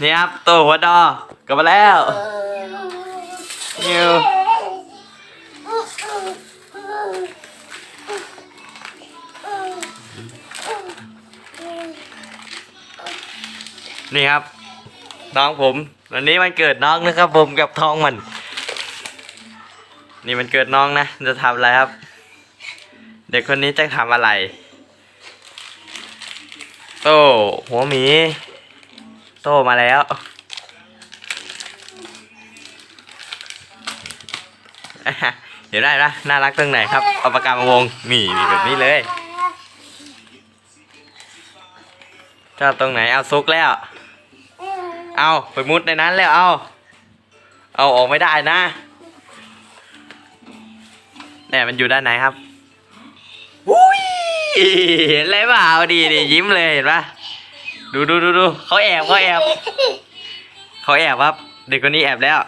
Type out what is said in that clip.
นี่ครับตัวหัวดอกลับมาแล้วนิวนี่ครับน้องผมวันนี้มันเกิดน้องนะครับ ผมกับท้องมัน นี่มันเกิดน้องนะ จะทำอะไรครับ เด็กคนนี้จะทำอะไร โตหัวหมี โตมาแล้ว เดี๋ยวได้นะน่ารักตรงไหนครับเอาปากกามาวงนี่นี่แบบนี้เลยชอบตรงไหนเอาซุกแล้ว เอาไปมุดในนั้นแล้วเอาเอาออกไม่ได้นะเนี่ยมันอยู่ด้านไหนครับอุ้ยเห็นอะไรเปล่าดีดียิ้มเลยเห็นปะ ดูดูดูดูเขาแอบเขาแอบเขาแอบครับ เด็กคนนี้แอบแล้ว